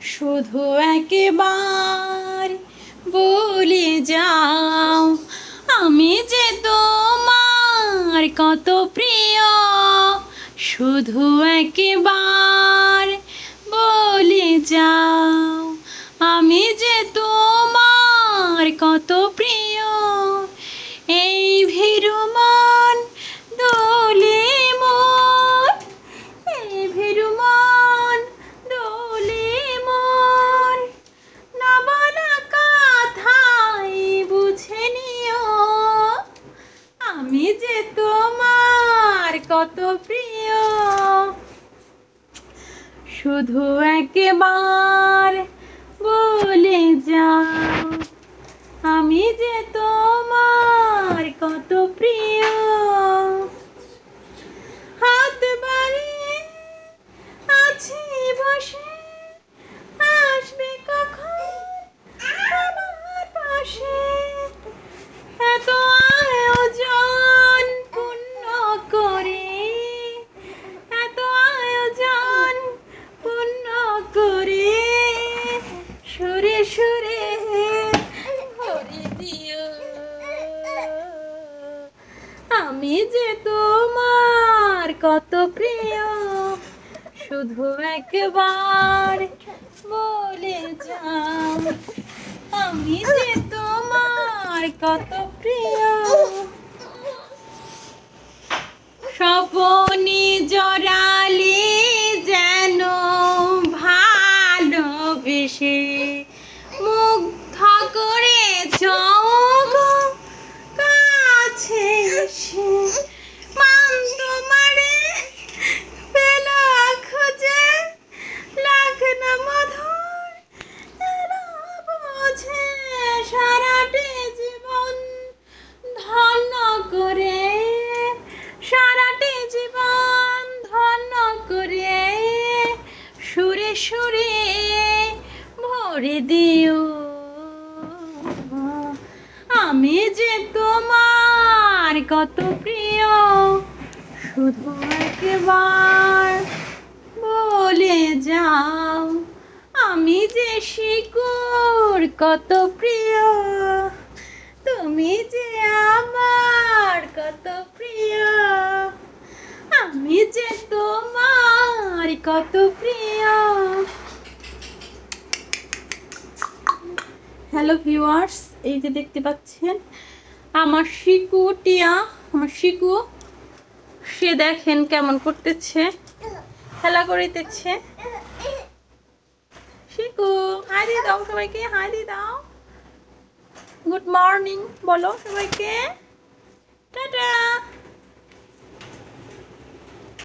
শুধু একবার বলে যাও, আমি যে তোমার কত প্রিয়, শুধু একবার বলে যাও, আমি যে তোমার কত প্রিয়। কত প্রিয়। শুধু একবার বলে যাও আমি যে তোমার কত প্রিয়। আমি যে তোমার কত প্রিয়, শুধু একবার বলে যাও। আমি যে তোমার কত প্রিয় সপনি জড়ালে সুরে ভরে দিও। আমি যে তোমার কত প্রিয়, শুধু একবার বলে যাও। আমি যে শিকুর কত প্রিয়, তুমি যে আমার কত প্রিয়, আমি যে তোমার কত প্রিয়। হ্যালো ভিউয়ার্স এই যে দেখতে পাচ্ছেন, আমার শিকু টিয়া, আমার শিকু, সে দেখেন কেমন করতেছে, খেলা করিতেছে। শিকু, হাই দাও সবাইকে, হাই দাও। গুড মর্নিং বলো সবাইকে। টাটা